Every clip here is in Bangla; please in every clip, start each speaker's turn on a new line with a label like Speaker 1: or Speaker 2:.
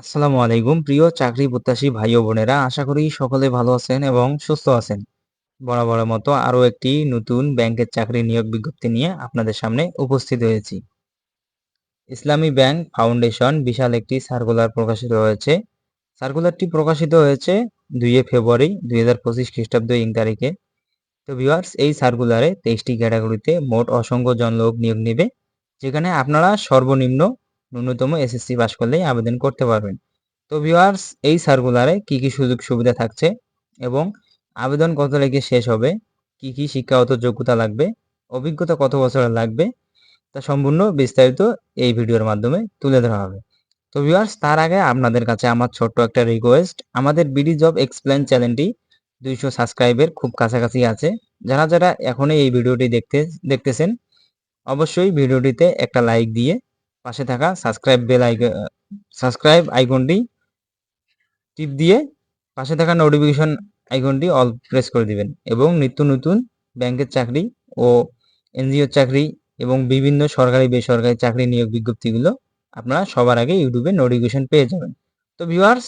Speaker 1: আসসালামু আলাইকুম। প্রিয় চাকরি প্রত্যাশী ভাই ও বোনেরা, আশা করি সকলে ভালো আছেন এবং সুস্থ আছেন। বরাবরের মতো আরও একটি নতুন ব্যাংকের চাকরি নিয়োগ বিজ্ঞপ্তি নিয়ে আপনাদের সামনে উপস্থিত হয়েছি। ইসলামী ব্যাংক ফাউন্ডেশন বিশাল একটি সার্কুলার প্রকাশিত হয়েছে। সার্কুলারটি প্রকাশিত হয়েছে দুইয়ে ফেব্রুয়ারি দুই হাজার পঁচিশ খ্রিস্টাব্দ ইং তারিখে। তো ভিউয়ার্স, এই সার্কুলারে তেইশটি ক্যাটাগরিতে মোট অসংখ্য জন লোক নিয়োগ নেবে, যেখানে আপনারা সর্বনিম্ন ন্যূনতম এসএসসি পাস করলেই আবেদন করতে পারবেন। তো ভিউয়ার্স এই সার্কুলারে কি কি সুযোগ সুবিধা থাকছে এবং আবেদন কত তারিখে শেষ হবে, কি কি শিক্ষাগত যোগ্যতা লাগবে, অভিজ্ঞতা কত বছরের লাগবে, তা সম্পূর্ণ বিস্তারিত এই ভিডিওর মাধ্যমে তুলে ধরা হবে। তো ভিউয়ার্স তার আগে আপনাদের কাছে আমার ছোট্ট একটা রিকোয়েস্ট আমাদের বিডি জব এক্সপ্লেন চ্যানেলটি দুইশো সাবস্ক্রাইবের খুব কাছাকাছি আছে। যারা যারা এখনই এই ভিডিওটি দেখতে, দেখতেছেন, অবশ্যই ভিডিওটিতে একটা লাইক দিয়ে পাশে থাকা সাবস্ক্রাইব বেল আইকন সাবস্ক্রাইব আইকনটি টিপ দিয়ে পাশে থাকা নোটিফিকেশন আইকনটি অল প্রেস করে দিবেন এবং নিত্য নতুন ব্যাংকের চাকরি ও এনজিওর চাকরি এবং বিভিন্ন সরকারি, বেসরকারি চাকরি নিয়োগ বিজ্ঞপ্তিগুলো আপনারা সবার আগে ইউটিউবে নোটিফিকেশন পেয়ে যাবেন। তো ভিউয়ার্স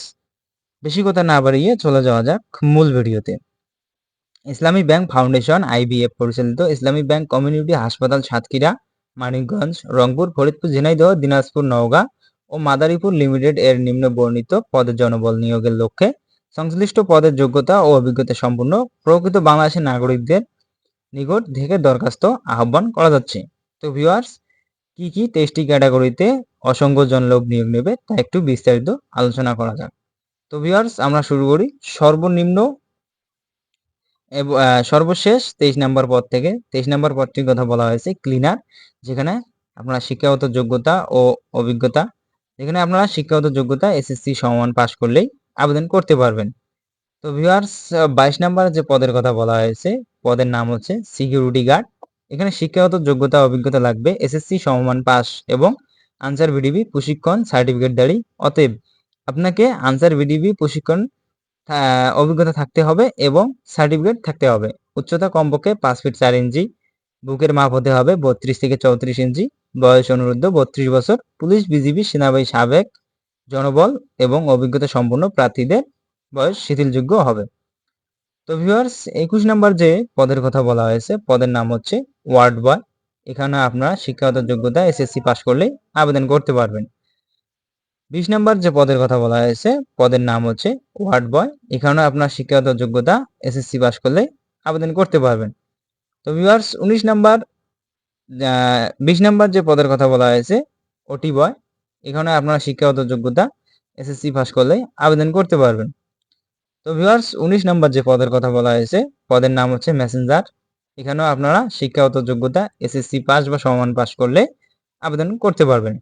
Speaker 1: বেশি কথা না বাড়িয়ে চলে যাওয়া যাক মূল ভিডিওতে। ইসলামী ব্যাংক ফাউন্ডেশন আইবিএফ পরিচালিত ইসলামী ব্যাংক কমিউনিটি হাসপাতাল সাতক্ষীরা মানিকগঞ্জ, রংপুর, ফরিদপুর, ঝিনাইদহ, দিনাজপুর, নওগাঁ ও মাদারীপুর লিমিটেড এর নিম্ন বর্ণিত পদের জনবল নিয়োগের লক্ষ্যে সংশ্লিষ্ট পদের যোগ্যতা ও অভিজ্ঞতা সম্পূর্ণ প্রকৃত বাংলাদেশের নাগরিকদের নিকট থেকে দরখাস্ত আহ্বান করা যাচ্ছে। তো ভিউয়ার্স কি কি তেইশটি ক্যাটাগরিতে অসংখ্য জন লোক নিয়োগ নেবে তা একটু বিস্তারিত আলোচনা করা যাক। তো ভিউয়ার্স আমরা শুরু করি। সর্বনিম্ন সর্বশেষ তেইশ নম্বর পদ থেকে, তেইশ নম্বর পদটির কথা বলা হয়েছে ক্লিনার যেখানে আপনারা শিক্ষাগত যোগ্যতা ও অভিজ্ঞতা, যেখানে আপনারা শিক্ষাগত যোগ্যতা এসএসসি সমান পাশ করলেই আবেদন করতে পারবেন। তো ভিউয়ার্স বাইশ নাম্বার যে পদের কথা বলা হয়েছে, পদের নাম হচ্ছে সিকিউরিটি গার্ড এখানে শিক্ষাগত যোগ্যতা, অভিজ্ঞতা লাগবে এসএসসি সমমান পাস এবং আনসার ভিডিবি প্রশিক্ষণ সার্টিফিকেট দাঁড়ি, অতএব আপনাকে আনসার ভিডিবি প্রশিক্ষণ অভিজ্ঞতা থাকতে হবে এবং সার্টিফিকেট থাকতে হবে। উচ্চতা কমপক্ষে পাঁচ ফিট চার ইঞ্চি, বুকের মাপ হতে হবে বত্রিশ থেকে চৌত্রিশ ইঞ্চি, বয়স অনুরুদ্ধ বত্রিশ বছর। পুলিশ, বিজিবি, সেনাবাহিনী সাবেক জনবল এবং অভিজ্ঞতা সম্পন্ন প্রার্থীদের বয়স শিথিলযোগ্য হবে। তো ভিউয়ার্স একুশ নম্বর যে পদের কথা বলা হয়েছে, পদের নাম হচ্ছে ওয়ার্ড বয়। এখানে আপনারা শিক্ষাগত যোগ্যতা, এসএসসি পাশ করলে আবেদন করতে পারবেন। বিশ নম্বর যে পদের কথা বলা হয়েছে, পদের নাম হচ্ছে ওয়ার্ড বয়। এখানেও আপনার শিক্ষাগত যোগ্যতা এসএসসি পাস করলে আবেদন করতে পারবেন। তো ভিউয়ার্স উনিশ নাম্বার বিশ নাম্বার যে পদের কথা বলা হয়েছে ওটি বয় এখানে আপনার শিক্ষাগত যোগ্যতা এসএসসি পাস করলে আবেদন করতে পারবেন। তো ভিউয়ার্স উনিশ নম্বর যে পদের কথা বলা হয়েছে, পদের নাম হচ্ছে মেসেঞ্জার এখানেও আপনারা শিক্ষাগত যোগ্যতা এসএসসি পাস বা সমান পাস করলে আবেদন করতে পারবেন।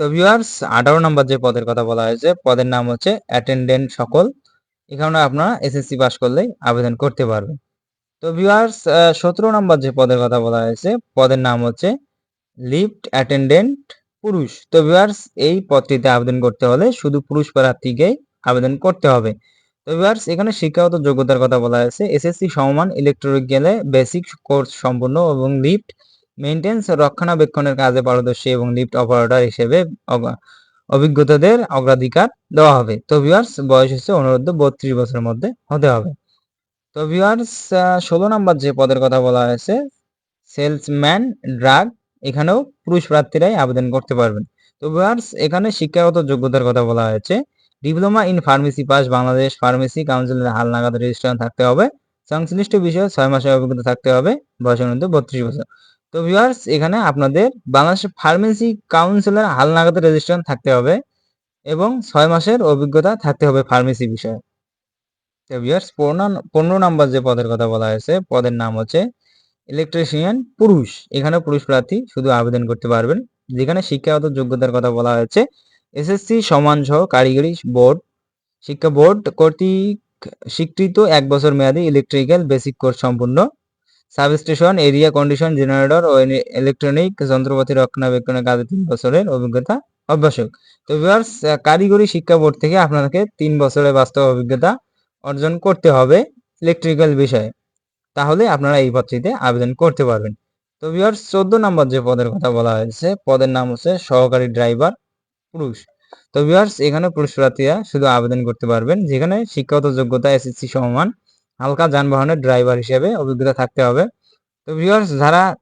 Speaker 1: তো ভিউয়ার্স আঠারো নম্বর যে পদের কথা বলা হয়েছে, পদের নাম হচ্ছে অ্যাটেন্ডেন্ট সকল। এখানে আপনারা এসএসসি পাস করলেই আবেদন করতে পারবেন। তো ভিউয়ার্স সতেরো নম্বর যে পদের কথা বলা হয়েছে, পদের নাম হচ্ছে লিফট অ্যাটেন্ডেন্ট পুরুষ। তো ভিউয়ার্স এই পদটিতে আবেদন করতে হলে শুধু পুরুষ প্রার্থীকেই আবেদন করতে হবে। তো ভিউয়ার্স এখানে শিক্ষাগত যোগ্যতার কথা বলা হয়েছে এসএসসি সমমান ইলেকট্রিক গেলে বেসিক কোর্স সম্পূর্ণ এবং লিফট মেইনটেন্স রক্ষণাবেক্ষণের কাজে পারদর্শী এবং লিফট অপারেটর হিসেবে অভিজ্ঞতাদের অগ্রাধিকার দেওয়া হবে। তো ভিউয়ার্স বয়স হচ্ছে অনুরোধ বত্রিশ বছরের মধ্যে হতে হবে। তো ভিউয়ার্স ষোলো নম্বর যে পদের কথা বলা হয়েছে সেলসম্যান ড্রাগ এখানেও পুরুষ প্রার্থীরাই আবেদন করতে পারবেন। তো ভিউয়ার্স এখানে শিক্ষাগত যোগ্যতার কথা বলা হয়েছে। Diploma in pharmacy pass, Bangladesh pharmacy কাউন্সিলের হালনাগাদ রেজিস্ট্রেশন থাকতে হবে। সংশ্লিষ্ট বিষয়ে ছয় মাসের অভিজ্ঞতা থাকতে হবে। বয়স অনুরোধ বত্রিশ বছর। তো ভিউয়ার্স এখানে আপনাদের বাংলাদেশ ফার্মেসি কাউন্সিলের হালনাগাদে রেজিস্ট্রেশন থাকতে হবে এবং ছয় মাসের অভিজ্ঞতা থাকতে হবে ফার্মেসি বিষয়ে। তো ভিউয়ার্স পনেরো নম্বর যে পদের কথা বলা হয়েছে, পদের নাম হচ্ছে ইলেকট্রিশিয়ান পুরুষ। এখানে পুরুষ প্রার্থী শুধু আবেদন করতে পারবেন। যেখানে শিক্ষাগত যোগ্যতার কথা বলা হয়েছে এসএসসি সমান সহ কারিগরি বোর্ড। শিক্ষা বোর্ড কর্তৃক স্বীকৃত এক বছর মেয়াদী ইলেকট্রিক্যাল বেসিক কোর্স সম্পূর্ণ। সাবস্টেশন, এরিয়া কন্ডিশন, জেনারেটর ও ইলেকট্রনিক যন্ত্রপাতি রক্ষণাবেক্ষণের কাজে তিন বছরের অভিজ্ঞতা অভ্যাসক তো ভিউয়ার্স কারিগরি শিক্ষা বোর্ড থেকে আপনাকে তিন বছরের বাস্তব অভিজ্ঞতা অর্জন করতে হবে ইলেকট্রিক্যাল বিষয়ে। তাহলে আপনারা এই পদটিতে আবেদন করতে পারবেন। তো ভিউয়ার্স চোদ্দ নম্বর যে পদের কথা বলা হয়েছে, পদের নাম হচ্ছে সহকারী ড্রাইভার পুরুষ। তো ভিউয়ার্স এখানে পুরুষ প্রার্থীরা শুধু আবেদন করতে পারবেন, যেখানে শিক্ষাগত যোগ্যতা এসএসসি সমমান হালকা যানবাহনের ড্রাইভার হিসেবে অভিজ্ঞতা থাকতে হবে। তো ভিউয়ার্স যারা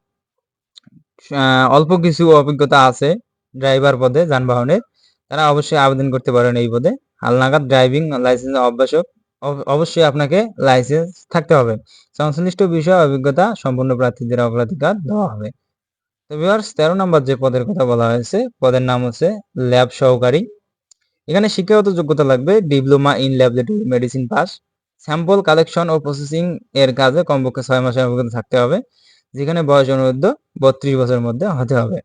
Speaker 1: অল্প কিছু অভিজ্ঞতা আছে ড্রাইভার পদে যানবাহনের তারা অবশ্যই আবেদন করতে পারেন এই পদে। হালনাগাদ ড্রাইভিং লাইসেন্স অব- অবশ্যই আপনাকে লাইসেন্স থাকতে হবে। সংশ্লিষ্ট বিষয়ে অভিজ্ঞতা সম্পূর্ণ প্রার্থীদের অগ্রাধিকার দেওয়া হবে। তো ভিউয়ার্স তেরো নম্বর যে পদের কথা বলা হয়েছে, পদের নাম হচ্ছে ল্যাব সহকারী। এখানে শিক্ষাগত যোগ্যতা লাগবে, diploma in laboratory medicine pass. Sample collection O processing এর কাজে কমপক্ষে ছয় মাসের অভিজ্ঞতা থাকতে হবে, যেখানে বয়স অনুরোধ বত্রিশ বছরের মধ্যে হতে হবে।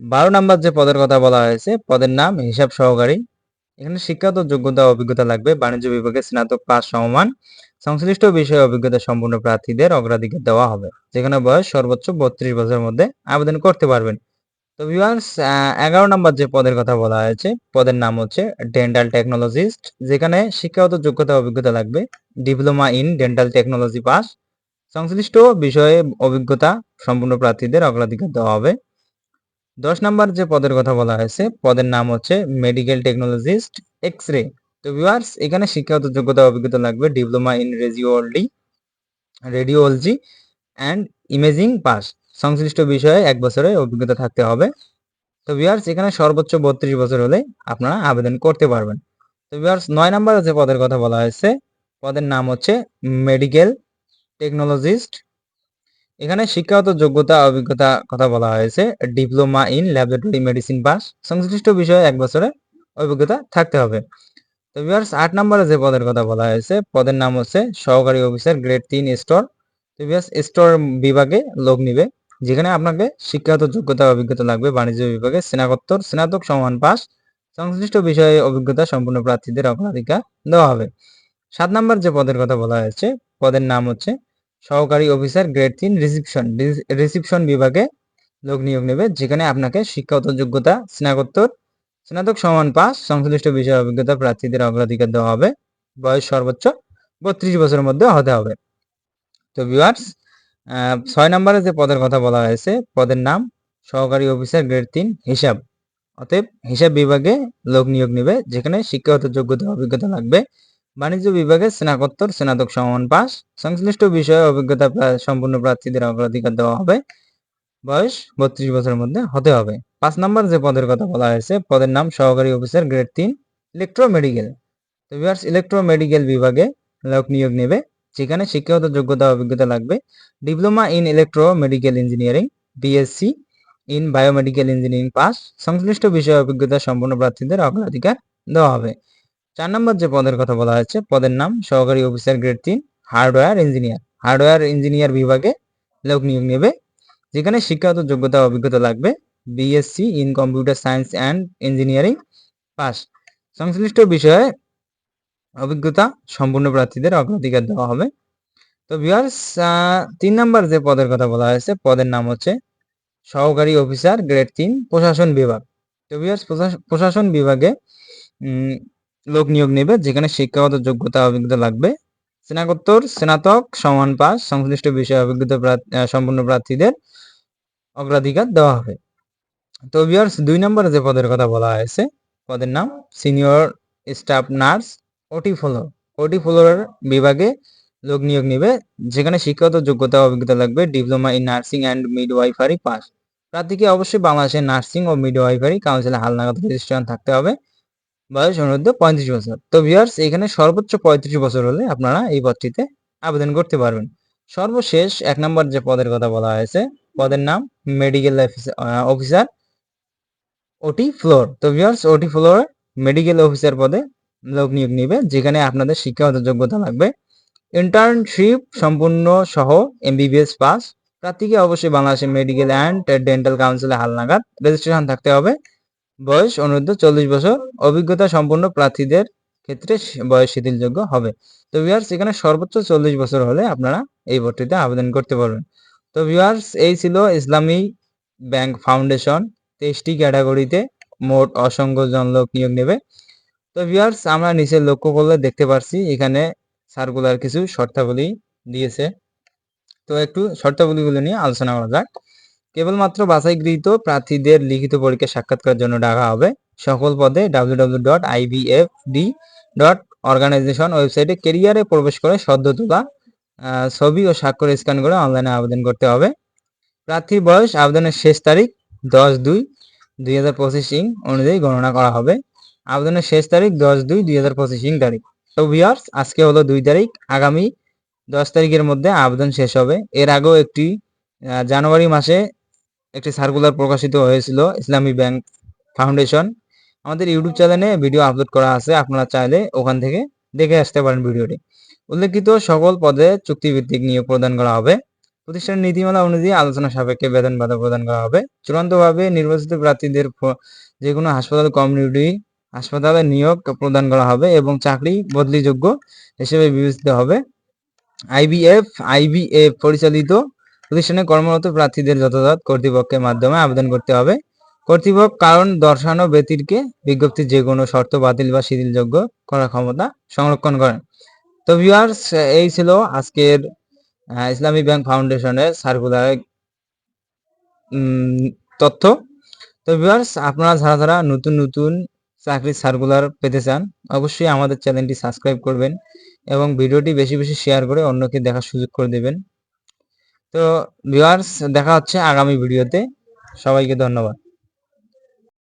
Speaker 1: বারো নাম্বার যে পদের কথা বলা হয়েছে, পদের নাম হিসাব সহকারী। এখানে শিক্ষাগত যোগ্যতা অভিজ্ঞতা লাগবে, বাণিজ্য বিভাগে স্নাতক পাস সমমান, সংশ্লিষ্ট বিষয়ে অভিজ্ঞতা সম্পূর্ণ প্রার্থীদের অগ্রাধিকার দেওয়া হবে, যেখানে বয়স সর্বোচ্চ বত্রিশ বছরের মধ্যে আবেদন করতে পারবেন। তো ভিউয়ার্স এগারো নম্বর যে পদের কথা বলা হয়েছে, পদের নাম হচ্ছে ডেন্টাল টেকনোলজিস্ট যেখানে শিক্ষাগত যোগ্যতা অভিজ্ঞতা লাগবে। Diploma in dental technology pass. সংশ্লিষ্ট বিষয়ে অভিজ্ঞতা সম্পূর্ণ প্রার্থীদের অগ্রাধিকার দেওয়া হবে। দশ নম্বর যে পদের কথা বলা হয়েছে, পদের নাম হচ্ছে মেডিকেল টেকনোলজিস্ট এক্স রে তো ভিউয়ার্স এখানে শিক্ষাগত যোগ্যতা অভিজ্ঞতা লাগবে। Diploma in radiology radiology and imaging pass. সংশ্লিষ্ট বিষয়ে এক বছরের অভিজ্ঞতা থাকতে হবে। তো ভিউয়ার্স এখানে সর্বোচ্চ বত্রিশ বছর হলে আপনারা আবেদন করতে পারবেন। তো ভিউয়ার্স নয় নম্বর যে পদের কথা বলা হয়েছে, পদের নাম হচ্ছে মেডিকেল টেকনোলজিস্ট এখানে শিক্ষাগত যোগ্যতা, অভিজ্ঞতা কথা বলা হয়েছে diploma in laboratory medicine pass সংশ্লিষ্ট বিষয়ে এক বছরের অভিজ্ঞতা থাকতে হবে। তো ভিউয়ার্স আট নম্বরে যে পদের কথা বলা হয়েছে, পদের নাম হচ্ছে সহকারী অফিসার গ্রেড তিন স্টোর তো ভিউয়ার্স স্টোর বিভাগে লোক নিবে। যেখানে আপনাকে শিক্ষাগত যোগ্যতা, অভিজ্ঞতা লাগবে, বাণিজ্য বিভাগে স্নাতকোত্তর, স্নাতক সমান পাস সংশ্লিষ্ট বিষয়ে অভিজ্ঞতা সম্পূর্ণ প্রার্থীদের অগ্রাধিকার দেওয়া হবে। সাত নম্বর যে পদের কথা বলা হয়েছে, পদের নাম হচ্ছে সহকারী অফিসার গ্রেড তিন, রিসিপশন রিসিপশন বিভাগে লোক নিয়োগ নেবে, যেখানে আপনাকে শিক্ষাগত যোগ্যতা, স্নাতকোত্তর, স্নাতক সমান পাস সংশ্লিষ্ট বিষয়ে অভিজ্ঞতা প্রার্থীদের অগ্রাধিকার দেওয়া হবে। বয়স সর্বোচ্চ বত্রিশ বছরের মধ্যে হতে হবে। তো ভিউয়ার্স ছয় নম্বরে যে পদের কথা বলা হয়েছে, পদের নাম সহকারী অফিসার গ্রেড তিন, হিসাব। অতএব হিসাব বিভাগে লোক নিয়োগ নেবে, যেখানে শিক্ষাগত যোগ্যতা, অভিজ্ঞতা লাগবে। বাণিজ্য বিভাগে স্নাতকোত্তর, স্নাতক সমান পাস সংশ্লিষ্ট বিষয়ে অভিজ্ঞতা সম্পূর্ণ প্রার্থীদের অগ্রাধিকার দেওয়া হবে। বয়স বত্রিশ বছরের মধ্যে হতে হবে। পাঁচ নম্বর যে পদের কথা বলা হয়েছে, পদের নাম সহকারী অফিসার গ্রেড তিন ইলেকট্রো মেডিকেল তো ইলেকট্রো মেডিকেল বিভাগে লোক নিয়োগ নেবে। যেখানে শিক্ষাগত যোগ্যতা অভিজ্ঞতা লাগবে। Diploma in electro medical engineering BSc in biomedical engineering pass সংশ্লিষ্ট বিষয়ে অভিজ্ঞতা সম্পন্ন প্রার্থীদের অগ্রাধিকার দেওয়া হবে। চার নম্বর যে পদের কথা বলা হয়েছে, পদের নাম সহকারী অফিসার গ্রেড তিন, হার্ডওয়্যার ইঞ্জিনিয়ার। হার্ডওয়্যার ইঞ্জিনিয়ার বিভাগে লোক নিয়োগ নেবে, যেখানে শিক্ষাগত যোগ্যতা অভিজ্ঞতা লাগবে। BSc in computer science and engineering pass সংশ্লিষ্ট বিষয়ে অভিজ্ঞতা সম্পূর্ণ প্রার্থীদের অগ্রাধিকার দেওয়া হবে। তো ভিউয়ার্স তিন নম্বর যে পদের কথা বলা হয়েছে, পদের নাম হচ্ছে সহকারী অফিসার গ্রেড তিন, প্রশাসন বিভাগ। তো ভিউয়ার্স প্রশাসন বিভাগে লোক নিয়োগ নেবে, যেখানে শিক্ষাগত যোগ্যতা, অভিজ্ঞতা লাগবে। স্নাতকোত্তর, স্নাতক, সমান পাস সংশ্লিষ্ট বিষয়ে অভিজ্ঞতা সম্পূর্ণ প্রার্থীদের অগ্রাধিকার দেওয়া হবে। তো ভিউয়ার্স দুই নম্বরে যে পদের কথা বলা হয়েছে, পদের নাম senior staff nurse OT floor OT floor বিভাগে লোক নিয়োগ নেবে, যেখানে শিক্ষাগত যোগ্যতা অভিজ্ঞতা লাগবে diploma in nursing and midwifery pass প্রার্থীকে অবশ্যই বাংলাদেশের নার্সিং ও মিডওয়াইফারি কাউন্সিলে হালনাগাদ রেজিস্ট্রেশন থাকতে হবে। বয়স অনুরোধ পঁয়ত্রিশ বছর। তো ভিউয়ার্স এখানে সর্বোচ্চ পঁয়ত্রিশ বছর হলে আপনারা এই পদটিতে আবেদন করতে পারবেন। সর্বশেষ এক নম্বর যে পদের কথা বলা হয়েছে, পদের নাম মেডিকেল অফিসার ওটি ফ্লোর তো viewers OT floor medical officer পদে লোক নিয়োগ নিবে, যেখানে আপনাদের শিক্ষাগত যোগ্যতা লাগবে। ইন্টার্নশিপ সম্পূর্ণ সহ এমবিবিএস পাস প্রার্থীকে অবশ্যই বাংলাদেশের মেডিকেল অ্যান্ড ডেন্টাল কাউন্সিলে হালনাগাদ রেজিস্ট্রেশন থাকতে হবে। বয়স অনুরোধ চল্লিশ বছর। অভিজ্ঞতা সম্পন্ন প্রার্থীদের ক্ষেত্রে বয়স শিথিলযোগ্য হবে। তো ভিউয়ার্স এখানে সর্বোচ্চ চল্লিশ বছর হলে আপনারা এই ভর্তিতে আবেদন করতে পারবেন। তো ভিউয়ার্স এই ছিল ইসলামী ব্যাংক ফাউন্ডেশন। তেইশটি ক্যাটাগরিতে মোট অসংখ্য জন লোক নিয়োগ নেবে। তো ভিউয়ার্স আমরা নিচে লক্ষ্য করলে দেখতে পারছি, এখানে সার্কুলার কিছু শর্তাবলী দিয়েছে। তো একটু শর্তাবলীগুলো নিয়ে আলোচনা করা যাক। কেবলমাত্র বাছাইকৃত প্রার্থীদের লিখিত পরীক্ষা সাক্ষাৎকারের জন্য ডাকা হবে। সকল পদে W W dot IBFD dot organisation ওয়েবসাইটে কেরিয়ারে প্রবেশ করে সদ্য তোলা ছবি ও স্বাক্ষর স্ক্যান করে অনলাইনে আবেদন করতে হবে। প্রার্থীর বয়স আবেদনের শেষ তারিখ দশ দুই দুই হাজার পঁচিশ ইং অনুযায়ী গণনা করা হবে। আবেদনের শেষ তারিখ দশ দুই দুই হাজার পঁচিশ ইং তারিখ। তো ভিউয়ার্স আজকে হলো দুই তারিখ। আগামী দশ তারিখের মধ্যে আবেদন শেষ হবে। এর আগেও একটি জানুয়ারি মাসে একটি সার্কুলার প্রকাশিত হয়েছিল, ইসলামী ব্যাংক ফাউন্ডেশন। আমাদের ইউটিউব চ্যানেলে ভিডিও আপলোড করা আছে, আপনারা চাইলে ওখান থেকে দেখে আসতে পারেন ভিডিওটি। উল্লেখিত সকল পদে চুক্তিভিত্তিক নিয়োগ প্রদান করা হবে। প্রতিষ্ঠানের নীতিমালা অনুযায়ী আলোচনা সাপেক্ষে বেতন ভাতা প্রদান করা হবে। চূড়ান্তভাবে নির্বাচিত প্রার্থীদের যে কোনো হাসপাতাল, কমিউনিটি হাসপাতালে নিয়োগ প্রদান করা হবে এবং চাকরি বদলিযোগ্য হিসেবে বিবেচিত হবে। আইবিএফ আইবিএফ পরিচালিত প্রতিষ্ঠানে কর্মরত প্রার্থীদের যথাযথ কর্তৃপক্ষের মাধ্যমে আবেদন করতে হবে। কর্তৃপক্ষ কারণ দর্শানো ব্যক্তিকে বিজ্ঞপ্তির যে কোনো শর্ত বাতিল বা শিথিলযোগ্য করার ক্ষমতা সংরক্ষণ করেন। তো ভিউয়ার্স এই ছিল আজকের ইসলামী ব্যাংক ফাউন্ডেশনের সার্কুলার তথ্য। তো ভিউয়ার্স আপনারা যারা যারা নতুন নতুন চাকরির সার্কুলার পেতে চান, অবশ্যই আমাদের চ্যানেলটি সাবস্ক্রাইব করবেন এবং ভিডিওটি বেশি বেশি শেয়ার করে অন্যকে দেখার সুযোগ করে দেবেন। তো ভিউয়ার্স দেখা হচ্ছে আগামী ভিডিওতে সবাইকে ধন্যবাদ।